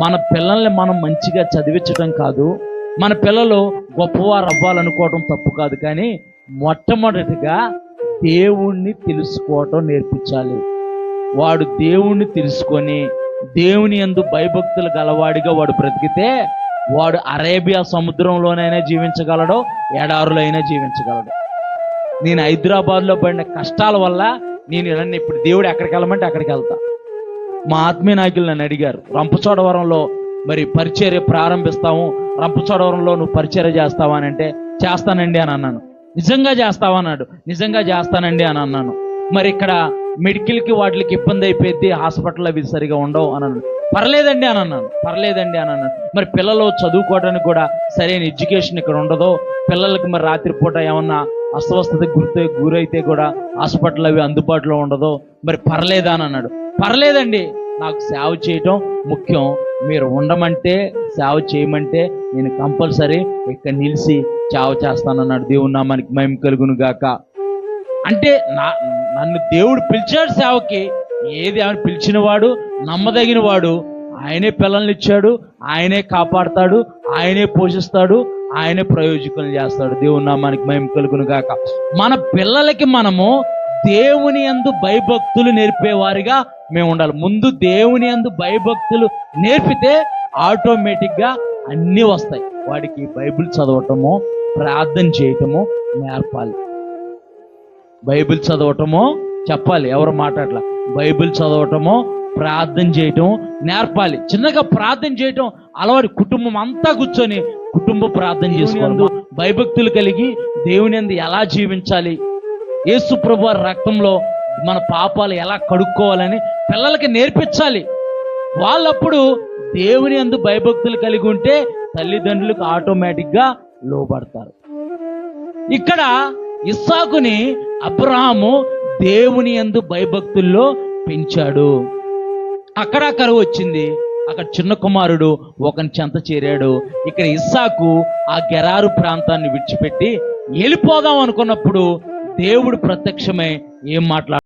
మన పిల్లల్ని మనం మంచిగా చదివించడం కాదు మన పిల్లలు గొప్పవారు అవ్వాలనుకోవడం తప్పు కాదు కానీ మొట్టమొదటిగా దేవుణ్ణి తెలుసుకోవటం నేర్పించాలి. వాడు దేవుణ్ణి తెలుసుకొని దేవుని యందు భయభక్తులు గలవాడిగా వాడు బ్రతికితే వాడు అరేబియా సముద్రంలోనైనా జీవించగలడు ఎడారులో అయినా జీవించగలడు. నేను హైదరాబాద్లో పడిన కష్టాల వల్ల నేను ఇవన్నీ ఇప్పుడు దేవుడు ఎక్కడికి వెళ్ళమంటే అక్కడికి వెళ్తాను మా ఆత్మీయ నాయకులు నన్ను అడిగారు రంపచోడవరంలో మరి పరిచర్య ప్రారంభిస్తాము రంపచోడవరంలో నువ్వు పరిచర్య చేస్తావా? అని అంటే చేస్తానండి అని అన్నాను. నిజంగా చేస్తావా? అన్నాడు. నిజంగా చేస్తానండి అని అన్నాను. మరి ఇక్కడ మెడికల్కి వాటికి ఇబ్బంది అయిపోయింది హాస్పిటల్ అవి సరిగా ఉండవు అని అన్నాడు. పర్లేదండి అని అన్నాను. పర్లేదండి అని అన్నాను. మరి పిల్లలు చదువుకోవడానికి కూడా సరైన ఎడ్యుకేషన్ ఇక్కడ ఉండదు. పిల్లలకి మరి రాత్రిపూట ఏమన్నా అస్వస్థత గుర్తు గురైతే కూడా హాస్పిటల్ అవి అందుబాటులో ఉండదు. మరి పర్లేదా అని అన్నాడు. పర్లేదండి. నాకు సేవ చేయటం ముఖ్యం. మీరు ఉండమంటే సేవ చేయమంటే నేను కంపల్సరీ ఇక్కడ నిలిచి సేవ చేస్తానన్నాడు. దేవుని నామానికి మేము కలుగును గాక. అంటే నా నన్ను దేవుడు పిలిచాడు సేవకి. ఏది ఆయన పిలిచిన వాడు నమ్మదగిన వాడు ఆయనే పిల్లల్ని ఇచ్చాడు ఆయనే కాపాడతాడు ఆయనే పోషిస్తాడు ఆయనే ప్రయోజకులు చేస్తాడు. దేవుడు నామానికి మేము కలుగును గాక. మన పిల్లలకి మనము దేవుని యందు భయభక్తులు నేర్పేవారిగా మేము ఉండాలి. ముందు దేవుని యందు భయభక్తులు నేర్పితే ఆటోమేటిక్గా అన్నీ వస్తాయి. వాడికి బైబిల్ చదవటము ప్రార్థన చేయటము నేర్పాలి. బైబిల్ చదవటమో చెప్పాలి ఎవరు మాట్లాడలా. బైబిల్ చదవటమో ప్రార్థన చేయటం నేర్పాలి. చిన్నగా ప్రార్థన చేయటం అలవాటు. కుటుంబం అంతా కూర్చొని కుటుంబ ప్రార్థన చేసుకోవడం భయభక్తులు కలిగి దేవుని ఎలా జీవించాలి? యేసు ప్రభు రక్తంలో మన పాపాలు ఎలా కడుక్కోవాలని పిల్లలకి నేర్పించాలి. వాళ్ళప్పుడు దేవుని యందు భయభక్తులు కలిగి ఉంటే తల్లిదండ్రులకు ఆటోమేటిక్గా లోబడతారు. ఇక్కడ ఇస్సాకుని అబ్రహాము దేవుని యందు భయభక్తుల్లో పెంచాడు. అక్కడ కరువు వచ్చింది. అక్కడ చిన్న కుమారుడు ఒకని చెంత చేరాడు. ఇక్కడ ఇస్సాకు ఆ గెరారు ప్రాంతాన్ని విడిచిపెట్టి వెళ్ళిపోదాం అనుకున్నప్పుడు దేవుడు ప్రత్యక్షమై ఏం మాట్లాడు